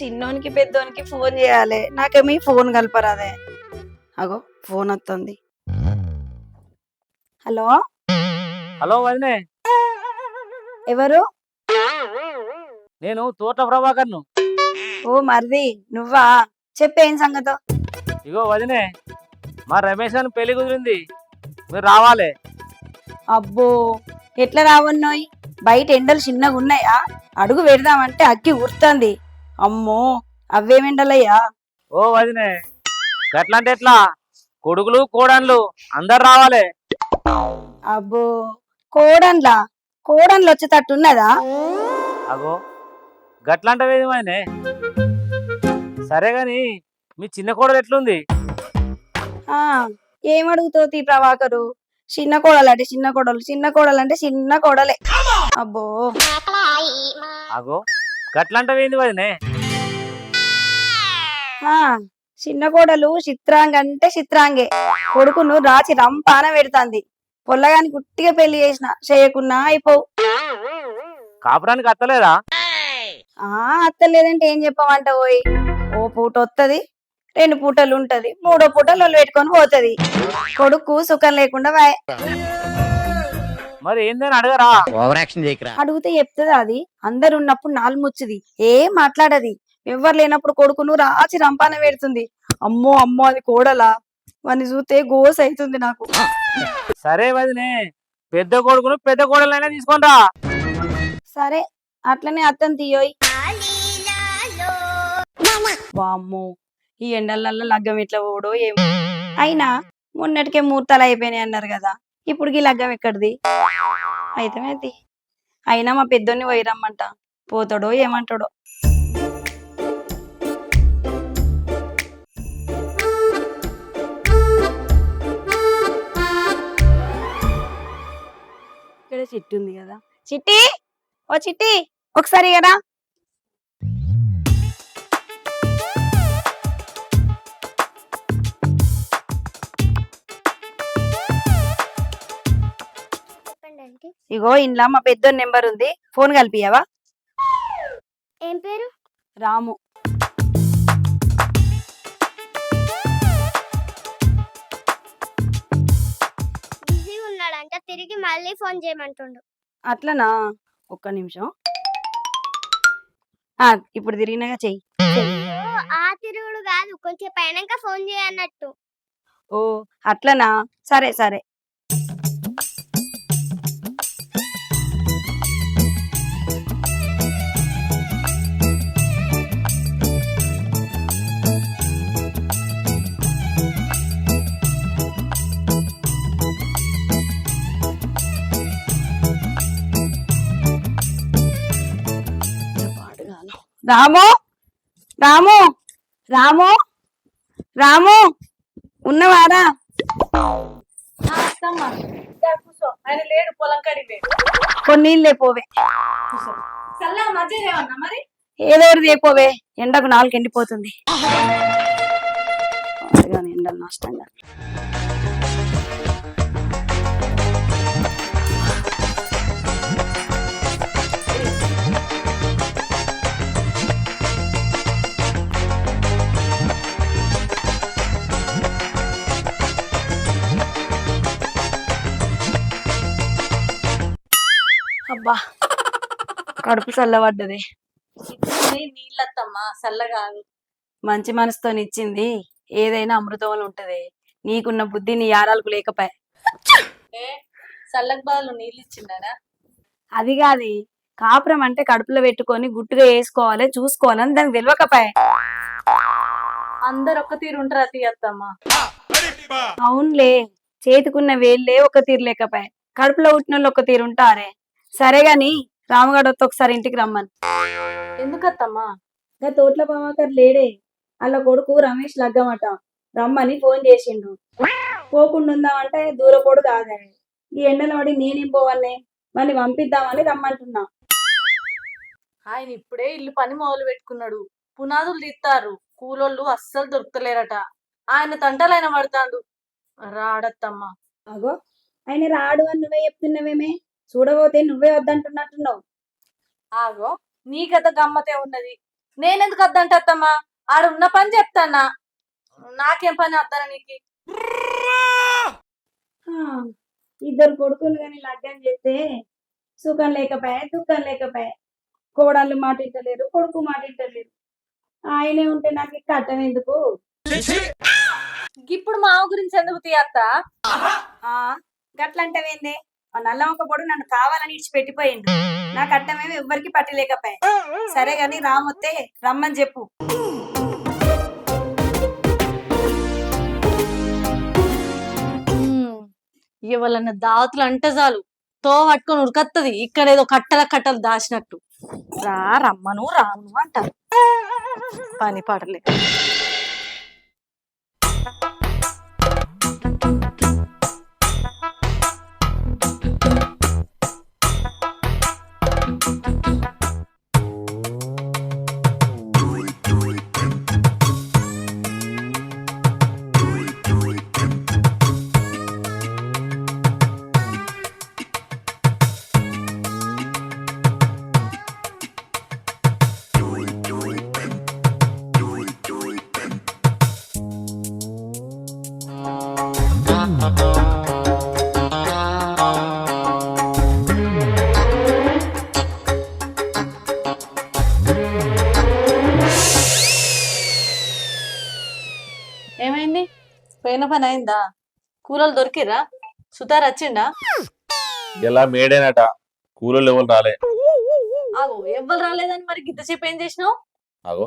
చిన్నోనికి పెద్దోనికి phone చేయాలి. నాకేమీ phone కలపరాదే. అగో ఫోన్ వస్తుంది హలో? హలో వదినే. ఎవరు? నేను తోట ప్రభాకర్ను. ఓ మరిది నువ్వా? చెప్పేం సంగతో? ఇగో వదినే మా రమేష్ అని పెళ్ళి కుదిరింది. మీరు రావాలి. అబ్బో ఎట్లా రావన్నోయ్? బయట ఎండలు చిన్నగా ఉన్నాయా అడుగు పెడదామంటే అక్కి ఉరుతుంది. అమ్మో అవేమెండలయ్యా ఓ వదినే అంటే ఎట్లా? కొడుకులు కోడన్లు అందరు రావాలి. అబ్బో కోడన్లా? కోడన్లు వచ్చేటట్టున్నదా? అగో గట్లంటవేది వదినే. సరే గాని మీ చిన్న కోడలు ఎట్లుంది? ఆ ఏమడుగుతావు తీ ప్రభాకరు? చిన్న కోడలు అంటే చిన్న కోడలు చిన్న కోడలు అంటే చిన్న కోడలే. అబ్బో. అగో గట్లంటవేంది వదినే? ఆ చిన్న కోడలు చిత్రాంగ అంటే చిత్రాంగే. కొడుకును రాచి రంపాన పెడుతుంది. పొల్లగాని గుట్టిగా పెళ్ళి చేసిన చేయకున్నా అయిపోవు. కాపురానికి అత్తలేదా? ఆ అత్తలేదంటే ఏం చెప్పమంట పోయి ఓ పూట వత్తది రెండు పూటలు ఉంటది మూడో పూటలు పెట్టుకొని పోతది. కొడుకు సుఖం లేకుండా. మరి ఏందని అడగరా? ఓవర్ యాక్షన్ చేయకరా. అడిగితే చెప్తుంది అది? అందరు ఉన్నప్పుడు నాలుగు ముచ్చుది. ఏం మాట్లాడది? ఎవ్వరు లేనప్పుడు కొడుకును రాచి రంపాన పెడుతుంది. అమ్మో అమ్మో అది కోడలా? వాని చూస్తే గోస్ అవుతుంది నాకు. సరే వదినే పెద్ద కొడుకును పెద్ద కోడలైనా తీసుకుంటా సరే అట్లనే అత్తని తీయోయ్. వామ్మో ఈ ఎండలల్లో లగ్గం ఎట్లా పోడో ఏమో. అయినా మొన్నటికే ముహూర్తాలు అయిపోయినాయి అన్నారు కదా. ఇప్పుడు ఈ లగ్గం ఎక్కడిది? అయితే అయినా మా పెద్దోన్ని పోయి రమ్మంట. పోతాడో ఏమంటాడో. ఇక్కడ చిట్టి ఉంది కదా. చిట్టి! ఓ చిట్టి! ఒకసారి కదా ఇగో ఇంట్లో మా పెద్ద నెంబర్ ఉంది. ఫోన్ కలిపియవా ఏం పేరు? రాము. బిజీగా ఉన్నాడంట తిరిగి మళ్ళీ ఫోన్ చేయమంటుండు. అట్లనా? ఒక్క నిమిషం. ఆ, ఇప్పుడు తిరిగినాగా చెయ్యి. ఓ, ఆ తిరుగుడు కాదు కొంచెం పైనాక ఫోన్ చేయన్నట్టు ఓ అట్లనా? సరే సరే. రాము? రాము? రాము? రాము? ఉన్నవారా ఆయన లేడు పొలం లేడు కొన్ని నీళ్ళే పోవే మధ్య ఏమన్నా మరి? ఏదో ఒకటి లేపోవే. ఎండకు నాలుగు ఎండిపోతుంది. ఎండలు నష్టంగా అబ్బా కడుపు చల్లబడ్డది. నీళ్ళత్తమ్మా చల్లగా మంచి మనసుతో ఇచ్చింది ఏదైనా అమృతంలో ఉంటది. నీకున్న బుద్ధి నీ యారాలకు లేకపోయా. చల్లకి బదులు నీళ్ళు ఇచ్చిండానా అది కాదు. కాపురం అంటే కడుపులో పెట్టుకొని గుట్టుగా వేసుకోవాలి చూసుకోవాలని దానికి తెలియకపోయా అందరు ఒక్క తీరు ఉంటారా తీయత్తమ్మా అవునులే. చేతికున్న వేళ్ళే ఒక తీరు లేకపోయా. కడుపులో పుట్టిన వాళ్ళు ఒక తీరు ఉంటారే. సరే గాని రామగడ వస్తే ఒకసారి ఇంటికి రమ్మని. ఎందుకత్తమ్మా? ఇంకా తోట్ల ప్రభాకర్ లేడే. అలా కొడుకు రమేష్ లగ్గమట. రమ్మని ఫోన్ చేసిండు. పోకుండా ఉందామంటే దూరపోడు కాదే ఈ ఎండలో పడి నేనేం పోవాలనే మళ్ళీ పంపిద్దామని రమ్మంటున్నా. ఆయన ఇప్పుడే ఇల్లు పని మొదలు పెట్టుకున్నాడు. పునాదులు తీస్తారు కూలోళ్ళు అస్సలు దొరుకుతలేరట. ఆయన తంటలైన పడతాడు. రాడత్తమ్మా. అగో ఆయన రాడు అని నువ్వే చెప్తున్నావేమే? చూడబోతే నువ్వే వద్దంటున్నట్టున్నావు. ఆగో నీ కథ గమ్మతే ఉన్నది. నేనెందుకు వద్దంట అత్తమ్మా? ఆడ ఉన్న పని చెప్తానా? నాకేం పని వద్దాన నీకు? ఆ, ఇద్దరు కొడుకులు కానీ లగ్గం చేస్తే సుఖం లేకపోయా దుఃఖం లేకపోయా. కోడళ్ళు మాట ఇంటలేరు కొడుకు మాట ఇంటలేరు ఆయనే ఉంటే నాకు కట్టం ఎందుకు? ఇప్పుడు మావ గురించి ఎందుకు తీయత్త? ఆ గట్లంటవేందే? ఆ నల్ల ఒక పొడు నన్ను కావాలని ఇడిచి పెట్టిపోయిండు నా కట్టమేమి ఎవ్వరికి పట్టలేకపోయా సరే గాని రామొత్తే రమ్మని చెప్పు. ఇవాళ దావతులు అంటే చాలు. తో పట్టుకొని ఉడకత్తది ఇక్కడ ఏదో కట్టల కట్టలు దాచినట్టు. రా రమ్మను రాను అంటారు. పని పాటలే పని అయిందా? కూలలు దొరికిరా సుతార్ వచ్చిండా? ఇలా మేడేనట? కూలీలు ఎవరు రాలే. ఆగో ఎవ్వరు రాలేదని మరి గిద్దసేపు ఏం చేసినావు? అగో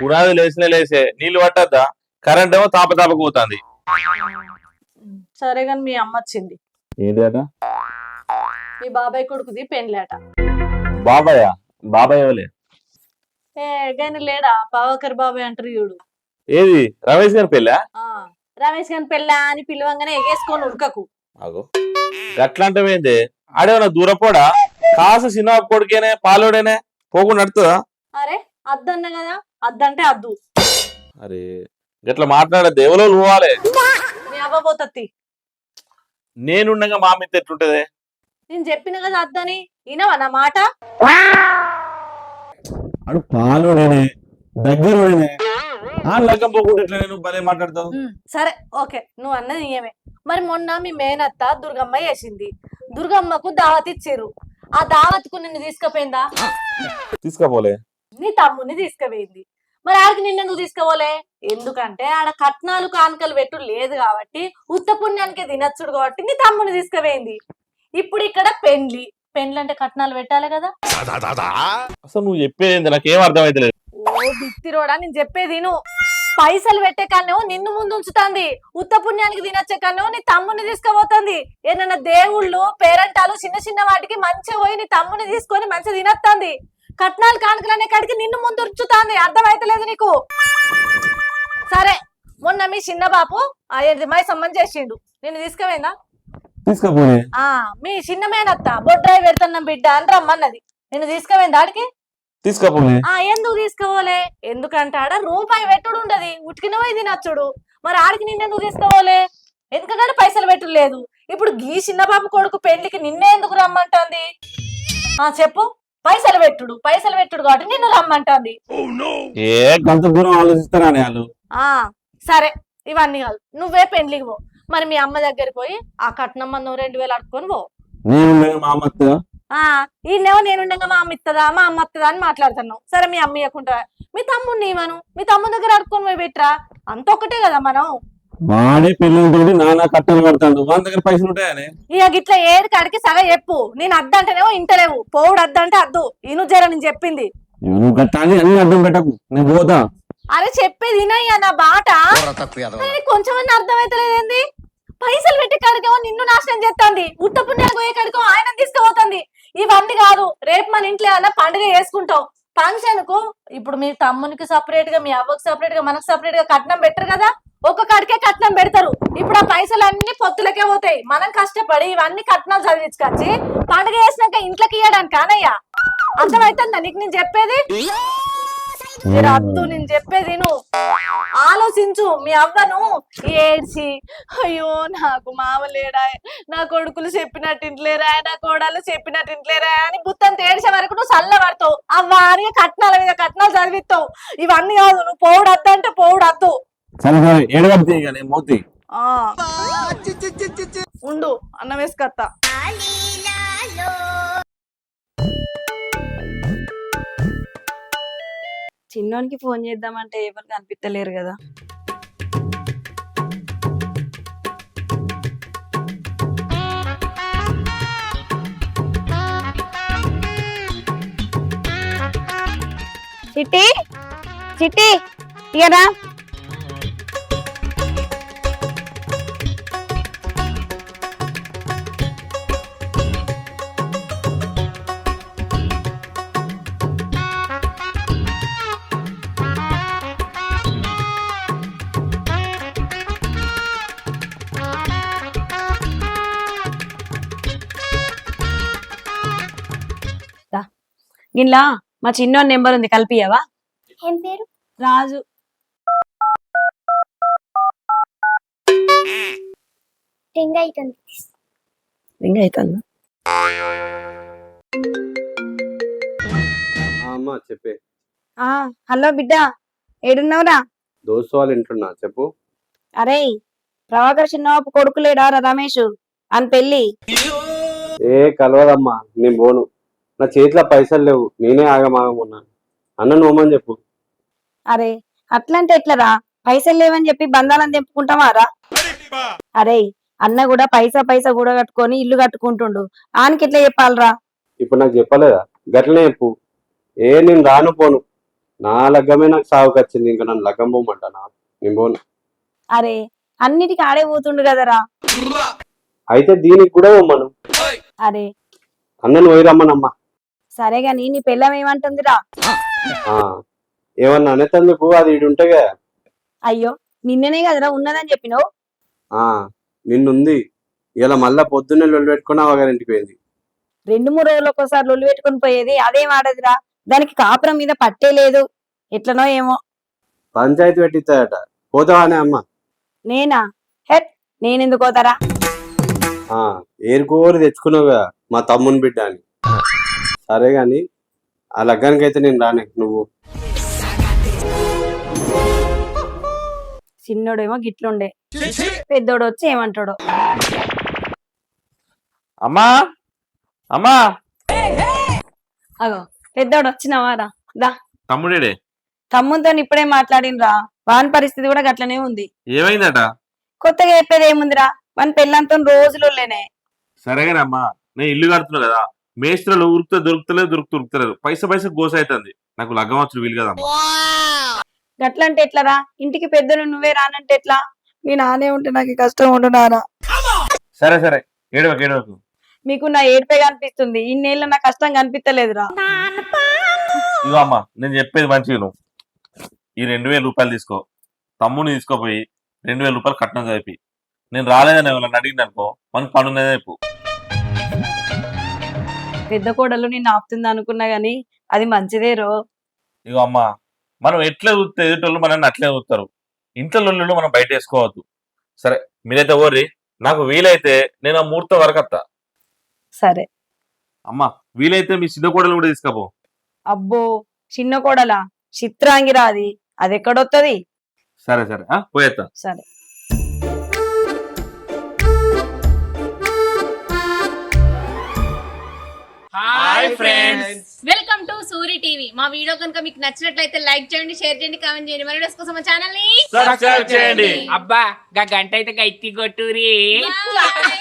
పునాది లేచిన లేసే నీళ్ళు పట్టద్దా? కరెంట్ ఏమో తాప తాపకపోతుంది సరే గాని మీ అమ్మ వచ్చింది. ఏంటట మీ బాబాయ్ కొడుకుది పెండ్లేట. బాబాయ్? బాబాయ్ ఎవలే? ఏ గాని లేడా? పావకర్ బాబాయ్ అంటారు చూడు. ఏది? రమేష్ గారి పెళ్ళా? ఆ రమేష్ గాని పెళ్ళా అని పిలవంగానే ఎగేసుకొని ఉడకకు. అగో. గట్లంటమేంది? ఆడేమన్నా దూరపోడా? కాసు చిన్న కొడుకేనే పాలోడేనే? పోకుండా నడుతుందా? అరే అద్దన్న కదా. అద్దంటే అద్దు. అరే గట్ల మాట్లాడద్దు ఎవరో పోవాలి. మీ అవ్వ పోతత్తి. నేనుండగా మా మీద ఎట్లుంటది? నేను చెప్పిన కదా అద్దని. వినవా నా మాట? అడు పాలోడేనే. దగ్గరోడేనే ఆ లగ్గం పోకుండా ఎట్లా నేను భలే మాట్లాడతావు? ఉమ్, సరే ఓకే నువ్వు అన్నది నియమే మరి మొన్న మీ మేనత్త దుర్గమ్మ వేసింది దుర్గమ్మకు దావత్ ఇచ్చిర్రు ఆ దావత్కు నిన్ను తీసుకుపోయిందా? తీసుకపోలే. నీ తమ్ముని తీసుకుపోయింది. మరి ఆడికి నిన్నెందుకు తీసుకోవాలే ఎందుకంటే ఆడ కట్నాలు కానుకలు పెట్టు లేదు కాబట్టి ఉత్త పుణ్యానికి తినచ్చుడు కాబట్టి నీ తమ్ముని తీసుకుపోయింది. ఇప్పుడు ఇక్కడ పెండ్లి. పెండ్లి అంటే కట్నాలు పెట్టాలి కదా? అసలు నువ్వు చెప్పేది నాకేం అర్థమైతలేదు ఓ బిత్తిరోడా నేను చెప్పేది నువ్వు పైసలు పెట్టే కానేమో నిన్ను ముందు ఉంచుతాంది ఉత్త పుణ్యానికి తినచ్చే కానేమో నీ తమ్ముని తీసుకుపోతుంది. ఏదన్నా దేవుళ్ళు పేరంటాలు చిన్న చిన్న వాటికి మంచిగా పోయి నీ తమ్ముని తీసుకొని మంచిగా తినత్తాంది. కట్నాలు కానుకలు అనే కాడికి నిన్ను ముందు ఉంచుతాంది అర్థమైతలేదు నీకు? సరే మొన్న మీ చిన్న బాపు ఆ ఏంటి మై సంబంధం చేసిండు. నిన్ను తీసుకుపోయిందా? తీసుకపోలే ఆ మీ చిన్న మేనత్త బొడ్రాయి పెడుతున్నాం బిడ్డ అని రమ్మన్నది. నిన్ను తీసుకుపోయింది ఆడికి? తీసుకపోలే ఆ ఎందుకు తీసుకోవాలే ఎందుకంటే ఆడ రూపాయి పెట్టుడు ఉండదు. ఉట్కిన పోయి తినచ్చుడు. మరి ఆడికి నిన్నెందుకు తీసుకోవాలే ఎందుకంటే పైసలు పెట్టుడు లేదు. ఇప్పుడు గీ చిన్న బాబు కొడుకు పెళ్ళికి నిన్నే ఎందుకు రమ్మంటుంది? ఆ చెప్పు. పైసలు పెట్టుడు. పైసలు పెట్టుడు కాబట్టి నిన్ను రమ్మంటుంది. ఏ గంత దూరం ఆలోచిస్తారా వాళ్ళు? సరే. ఇవన్నీ కాదు. నువ్వే పెళ్ళికి పో. మరి మీ అమ్మ దగ్గరికి పోయి ఆ కట్నం మందం రెండు వేలు అడుక్కొని పో. నేను మా అమ్మతో ఆ ఈయనేమో నేనుండగా మా అమ్మ ఇత్తదా మా అమ్మ ఇత్తదా అని మాట్లాడుతున్నావు సరే మీ అమ్మ ఇవ్వకుండా మీ తమ్ముడిని ఇవ్వను మీ తమ్ముడి దగ్గర అడుక్కొని పోయి పెట్టరా? అంత ఒక్కటే కదా మనం. వాడే పెళ్ళి నానా కట్టలు పడతాడు దగ్గర పైసలు ఉంటాయని? ఇక గిట్ల కాడికి సగ చెప్పు. నేను అద్దంటేనేమో ఇంటలేవు పోవుడు అద్దంటే అద్దు. ఇను జర నేను చెప్పింది. నువ్వు కట్టాలి అన్ని అడ్డం పెట్టకు. నేను పోతా. అరే చెప్పేది వినయ్యా నా బాట. కొంచెమన్నా అర్థమైతలేదేంది పైసలు పెట్టి కాడికేమో నిన్ను నాశనం చేస్తుంది. ఉత్త పుణ్యానికి పోయే కాడికో ఆయన తీసుకుపోతుంది. ఇవన్నీ కాదు. రేపు మన ఇంట్లో ఏమన్నా పండుగ చేసుకుంటాం. ఫంక్షన్కు ఇప్పుడు మీ తమ్మునికి సపరేట్గా మీ అవ్వకు సపరేట్గా మనకు సపరేట్గా కట్నం పెట్టరు కదా? ఒక్క కాడికే కట్నం పెడతారు. ఇప్పుడు ఆ పైసలు అన్ని పొత్తులకే పోతాయి. మనం కష్టపడి ఇవన్నీ కట్నాలు చదివించుకొచ్చి పండుగ చేసినాక ఇంట్లోకి ఇయ్యడానికి కానయ్యా. అర్థమైతుందా నీకు నేను చెప్పేది? అద్దు నేను చెప్పేది నువ్వు ఆలోచించు మీ అవ్వను. ఏడ్చి అయ్యో నాకు మామ లేడా? నా కొడుకులు చెప్పినట్టు ఇంట్లేరా? నా కోడలు చెప్పినట్టు ఇంట్లేరా? అని బుత్తం తేడిసే వరకు నువ్వు చల్ల పడతావు అవ్వ అని కట్నాల మీద కట్నాలు చదివిస్తావు. ఇవన్నీ కాదు నువ్వు పోవుడు అద్దు అంటే పోవుడు అద్దు సరే సరే ఏడగడితే కానీ మోతి. ఆ. ఉండు అన్నం వేసుకత్తా. చిన్నోనికి ఫోన్ చేద్దామంటే ఎవరు కనిపించలేరు కదా. చిట్టి చిట్టి ఇయరా గిట్లా మా చిన్నోని నెంబర్ ఉంది కలిపియవా ఏం పేరు? రాజు. రింగ్ అవుతుంది రింగ్ అవుతుందా అమ్మ చెప్పే. ఆ హలో బిడ్డ ఏడున్నావురా? దోస్తు వాళ్ళు ఇంటున్నా చెప్పు. అరే ప్రభాకర్ చిన్నబాబు కొడుకు లేడా రా రమేష్? అని పెళ్ళి. ఏ కలవదమ్మా నేను పోను. నా చేతిలో పైసలు లేవు. నేనే ఆగమాగమున్నా అన్న నోమని చెప్పు. అరే అట్లంటే ఎట్లరా? పైసలు లేవని చెప్పి బంధాలను తెంపుకుంటావా రా? అరే అన్న కూడా పైసా పైసా కూడా కట్టుకొని ఇల్లు కట్టుకుంటుండు. ఆనికి ఎట్లా చెప్పాలరా? ఇప్పుడు నాకు చెప్పలేదా? గట్లనే చెప్పు. ఏ నేను రాను పోను. నా లగ్గమే నాకు సాగుకు వచ్చింది. ఇంకా నన్ను లగ్గం పోమంటానా? నేను పోను. అరే అన్నిటికీ ఆడే పోతుండు కదరా? అయితే దీనికి కూడా పోమ్మను. అరే. అన్నను పోయి రమ్మనమ్మా. సరే గాని నీ పెళ్ళం ఏమంటుందిరా? ఆ, ఏమన్నా అనేతందుకు అది ఇటు ఉంటేగా? అయ్యో నిన్ననే కదరా ఉన్నదని చెప్పినావు? ఆ నిన్నుంది. ఇలా మళ్ళా పొద్దున్నే లొల్లు పెట్టుకుని అవగారింటికి పోయింది. రెండు మూడు రోజులు ఒక్కోసారి లొల్లు పెట్టుకుని పోయేది అదేం ఆడదురా? దానికి కాపురం మీద పట్టే లేదు. ఎట్లనో ఏమో. పంచాయతీ పెట్టిస్తాయట. పోతావానే అమ్మ? నేనా? హెట్ నేనెందుకు పోతారా? ఆ ఏరుకోరి తెచ్చుకున్నావుగా మా తమ్ముని బిడ్డ అని సరే గాని ఆ లగ్గానికి అయితే నేను రానే నువ్వు. చిన్నోడేమో గిట్లుండే. పెద్దోడు వచ్చి ఏమంటాడో. అమ్మా! అమ్మా! అగో పెద్దోడు వచ్చినవారా దా తమ్ముడేడే? తమ్ముతో ఇప్పుడే మాట్లాడినరా వాని పరిస్థితి కూడా గట్లనే ఉంది. ఏమైందట? కొత్తగా చెప్పేది ఏముందిరా వాని పెళ్ళంతో రోజులులేనే సరేగానమ్మా నేను ఇల్లు కడుతున్నా కదా. మేస్త్రులు ఉరుకుతే దొరుకుతలేదు దొరుకుతూ దొరుకుతలేదు పైసా పైసా గోస అవుతుంది నాకు లగ్గం వచ్చుడు వీలు కదమ్మా. గట్లంటే ఎట్లరా? ఇంటికి పెద్దలు నువ్వే రానంటే ఎట్లా? మీ నానే ఉంటే నాకు కష్టం ఉండు నాన్న సరే సరే. ఏడవకు ఏడవకు. మీకు నా ఏడుపే కనిపిస్తుంది. ఇన్నేళ్ళ నా కష్టం కనిపించలేదురా ఇగో అమ్మా నేను చెప్పేది మంచిగా నువ్వు ఈ రెండు వేల రూపాయలు తీసుకో. తమ్ముని తీసుకోపోయి రెండు వేల రూపాయలు కట్నం చదివి. నేను రాలేదని ఎవరైనా అడిగింది అనుకో మనకి పని ఉన్నదే చెప్పు. పెద్ద కోడలు నిన్ను ఆపుతుంది అనుకున్నా గాని అది మంచిదే రో. ఇగో అమ్మా మనం ఎట్లా చూస్తే ఎదుటోళ్ళు మనల్ని అట్లే చూస్తారు. ఇంట్లో మనం బయట వేసుకోవద్దు సరే మీరైతే ఓర్రి నాకు వీలైతే నేను ఆ ముహూర్తం వరకు వస్తా సరే. అమ్మా వీలైతే మీ సిద్ధ కోడలు కూడా తీసుకపో. అబ్బో చిన్న కోడలా? చిత్రాంగిరా అది అది ఎక్కడొత్తది సరే సరే ఆ పోయేస్తా సరే. Hi friends welcome to Suri TV మా వీడియో కనుక మీకు నచ్చినట్లయితే లైక్ చేయండి షేర్ చేయండి కామెంట్ చేయండి. మరి videos కోసం మా ఛానల్ని సబ్స్క్రైబ్ చేయండి. అబ్బా గా గంట అయితే గట్టి కొట్టురి Bye.